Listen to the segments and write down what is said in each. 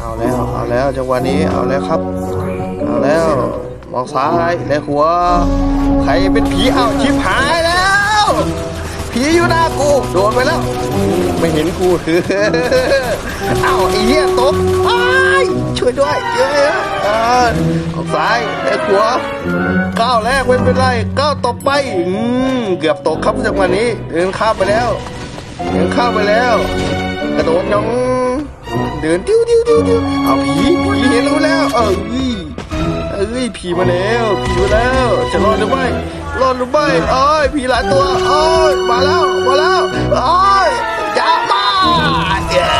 เอาแล้ว เอาแล้วจังหวะนี้ เอาแล้วครับ เอาแล้ว มองซ้ายและขวาใครเป็นผีเอาชิบหายแล้ว ผีอยู่หน้ากู โดนไปแล้ว ไม่เห็นกูเอาไอ้เหี้ยตกอ้าช่วยด้วยเย้ยเออออกซ้ายและขวาก้าวแรกไม่เป็นไรก้าวต่อไปอืมเกือบตกครับจังหวะนี้เดินข้ามไปแล้วเดินข้ามไปแล้ว กระโดดยอง ดินติ้วติ้วติ้วติ้วเอาผีผีเห็นรู้แล้ว เอ้ยเอ้ยผีมาแล้วผีมาแล้วจะรอดหรือไม่รอดหรือไม่เอ้ยผีหลายตัวเอ้ยมาแล้วมาแล้วเอ้ยอย่ามาเย้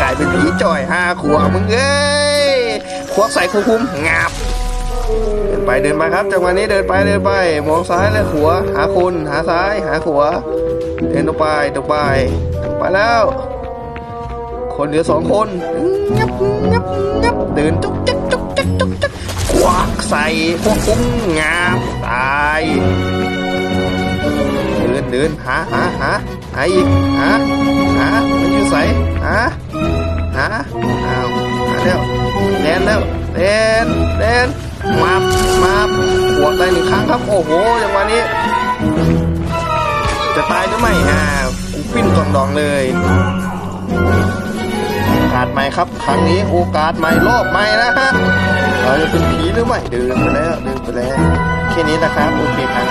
กลายเป็นผีจ่อยห้าขวบมึงเอ้ยควักใส่คุ้มงับเดินไปเดินไปครับจังหวะนี้เดินไปเดินไป มองซ้ายและขวาหาคนหาซ้ายหาขวาเดินตรงไปตรงไปตรงไปแล้ว คนเหลือสองคนงับงับงับเดินจุกจักจุกจักจุกจักควักใส่พวกุ้งงามตายเดินเดินหาหาหาหาอีกหาหามันอยู่ใส่หาหาอ้าวหาแล้วแดนแล้วแดนแดนมาบมาบขวดได้หนึ่งครั้งครับ โอ้โหจังหวะนี้ จะตายหรือไม่อ่ากูปิ้นกองดองเลย ใหม่ครับ ครั้งนี้โอกาสใหม่รอบใหม่นะฮะเราจะเป็นผีหรือไม่เดินไปแล้วเดินไปแล้วแค่นี้นะครับโอเคครับ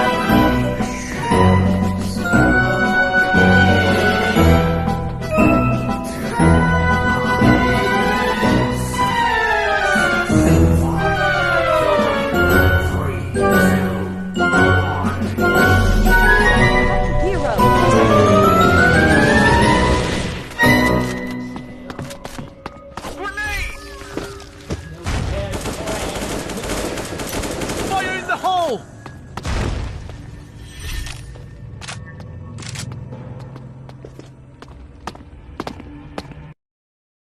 No!